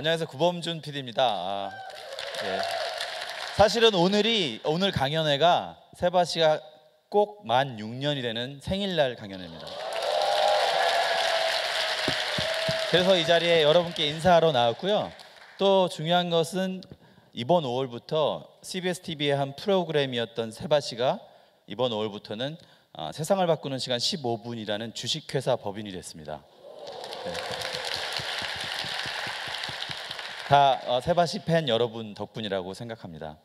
안녕하세요 구범준 PD입니다. 아, 예. 사실은 오늘이 오늘 강연회가 세바 씨가 꼭 만 6년이 되는 생일날 강연회입니다. 그래서 이 자리에 여러분께 인사하러 나왔고요. 또 중요한 것은 이번 5월부터 CBS TV의 한 프로그램이었던 세바 씨가 이번 5월부터는 아, 세상을 바꾸는 시간 15분이라는 주식회사 법인이 됐습니다. 네. 다 어, 세바 씨팬 여러분 덕분이라고 생각합니다.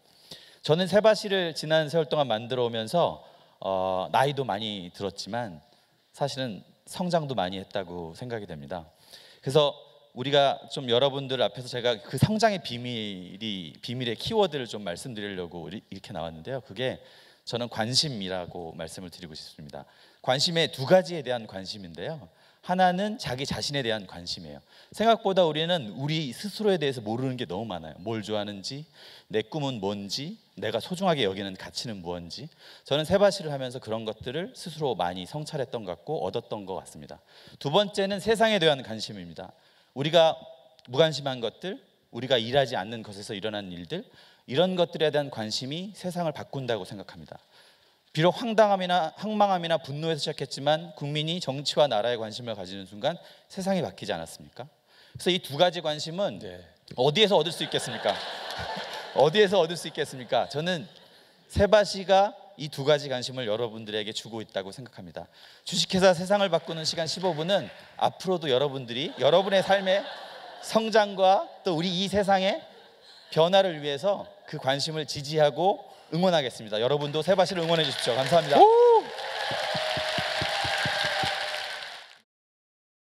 저는 세바 씨를 지난 세월 동안 만들어 오면서 어, 나이도 많이 들었지만 사실은 성장도 많이 했다고 생각이 됩니다. 그래서 우리가 좀 여러분들 앞에서 제가 그 성장의 비밀이 비밀의 키워드를 좀 말씀드리려고 이- 이렇게 나왔는데요. 그게 저는 관심이라고 말씀을 드리고 싶습니다. 관심의 두 가지에 대한 관심인데요. 하나는 자기 자신에 대한 관심이에요. 생각보다 우리는 우리 스스로에 대해서 모르는 게 너무 많아요. 뭘 좋아하는지, 내 꿈은 뭔지, 내가 소중하게 여기는 가치는 무엇인지. 저는 세바시를 하면서 그런 것들을 스스로 많이 성찰했던 것 같고 얻었던 것 같습니다. 두 번째는 세상에 대한 관심입니다. 우리가 무관심한 것들, 우리가 일하지 않는 것에서 일어난 일들, 이런 것들에 대한 관심이 세상을 바꾼다고 생각합니다. 비록 황당함이나 항망함이나 분노에서 시작했지만 국민이 정치와 나라에 관심을 가지는 순간 세상이 바뀌지 않았습니까? 그래서 이 두 가지 관심은 어디에서 얻을 수 있겠습니까? 어디에서 얻을 수 있겠습니까? 저는 세바시가 이 두 가지 관심을 여러분들에게 주고 있다고 생각합니다. 주식회사 세상을 바꾸는 시간 15분은 앞으로도 여러분들이 여러분의 삶의 성장과 또 우리 이 세상의 변화를 위해서 그 관심을 지지하고 응원하겠습니다. 여러분도 세바시를 응원해 주십시오. 감사합니다.